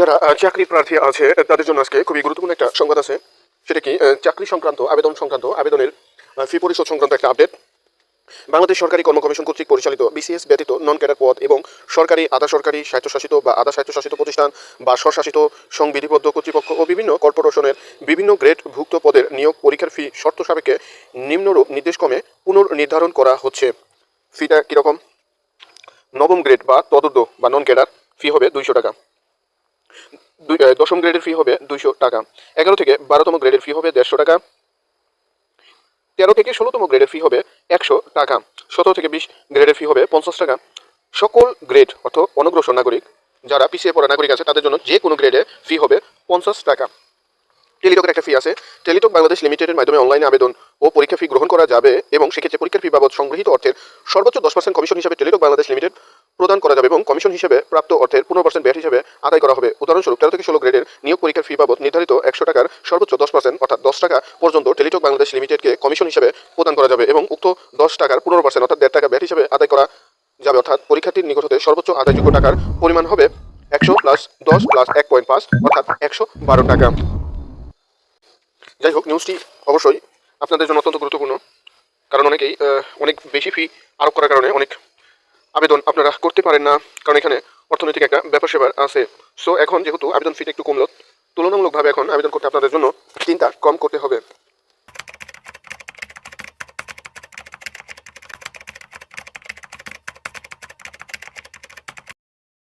যারা আহ, চাকরির প্রার্থী আছে তাদের জন্য আজকে খুবই গুরুত্বপূর্ণ একটা সংবাদ আছে। সেটা কি চাকরি সংক্রান্ত আবেদন সংক্রান্ত আবেদনের ফি পরিশোধ সংক্রান্ত একটা আপডেট বাংলাদেশ সরকারি কর্ম কমিশন কর্তৃক পরিচালিত বিসিএস ব্যতীত নন ক্যাডার পদ এবং সরকারি আধা সরকারি স্বায়ত্তশাসিত বা আধা স্বায়ত্তশাসিত প্রতিষ্ঠান বা স্বশাসিত সংবিধিবদ্ধ কর্তৃপক্ষ ও বিভিন্ন কর্পোরেশনের বিভিন্ন গ্রেড ভুক্ত পদের নিয়োগ পরীক্ষার ফি শর্ত সাপেক্ষে নিম্নরূপ নির্দেশক্রমে পুনর্নির্ধারণ করা হচ্ছে। ফিটা কীরকম? নবম গ্রেড বা তদুর্ধ বা নন ক্যাডার ফি হবে দুইশো টাকা। দশম গ্রেডের ফি হবে দুইশো টাকা। এগারো থেকে বারোতম গ্রেডের ফি হবে দেড়শো টাকা। তেরো থেকে ষোলোতম গ্রেডের ফি হবে একশো টাকা। সতেরো থেকে বিশ গ্রেডের ফি হবে পঞ্চাশ টাকা। সকল গ্রেড অর্থ অনগ্রসর নাগরিক, যারা পিছিয়ে পড়া নাগরিক আছে, তাদের জন্য যে কোনো গ্রেডে ফি হবে পঞ্চাশ টাকা। টেলিটকের একটা ফি আছে। টেলিটক বাংলাদেশ লিমিটেডের মাধ্যমে অনলাইনে আবেদন ও পরীক্ষা ফি গ্রহণ করা যাবে এবং সেক্ষেত্রে পরীক্ষার ফি বাবদ সংগৃহীত অর্থের সর্বোচ্চ দশ পার্সেন্ট কমিশন হিসেবে টেলিটক বাংলাদেশ লিমিটেড প্রদান করা যাবে এবং কমিশন হিসেবে প্রাপ্ত অর্থের পনেরো পার্সেন্ট ব্যাট হিসেবে আদায় করা হবে। উদাহরণস্বরূপ, তেরো থেকে ষোলো গ্রেডের নিয়োগ পরীক্ষার ফি বাবদ নির্ধারিত একশো টাকার সর্বোচ্চ দশ পার্সেন্ট অর্থাৎ দশ টাকা পর্যন্ত টেলিটক বাংলাদেশ লিমিটেডকে কমিশন হিসেবে প্রদান করা যাবে এবং উক্ত দশ টাকার পনেরো পার্সেন্ট অর্থাৎ দেড় টাকা ব্যাট হিসেবে আদায় করা যাবে, অর্থাৎ পরীক্ষার্থীর নিকট হতে সর্বোচ্চ আদায়যোগ্য টাকার পরিমাণ হবে একশো প্লাস দশ প্লাস এক পয়েন্ট পাঁচ, অর্থাৎ একশো বারো টাকা। যাই হোক নিউজটি অবশ্যই আপনাদের জন্য অত্যন্ত গুরুত্বপূর্ণ, কারণ অনেকেই অনেক বেশি ফি আরোপ করার কারণে অনেক আবেদন আপনারা করতে পারেন না, কারণ এখানে অর্থনৈতিক একটা ব্যাপার সেবার আছে। সো এখন যেহেতু আবেদন ফিটা একটু কমলো, তুলনামূলকভাবে এখন আবেদন করতে আপনাদের জন্য চিন্তা কম করতে হবে।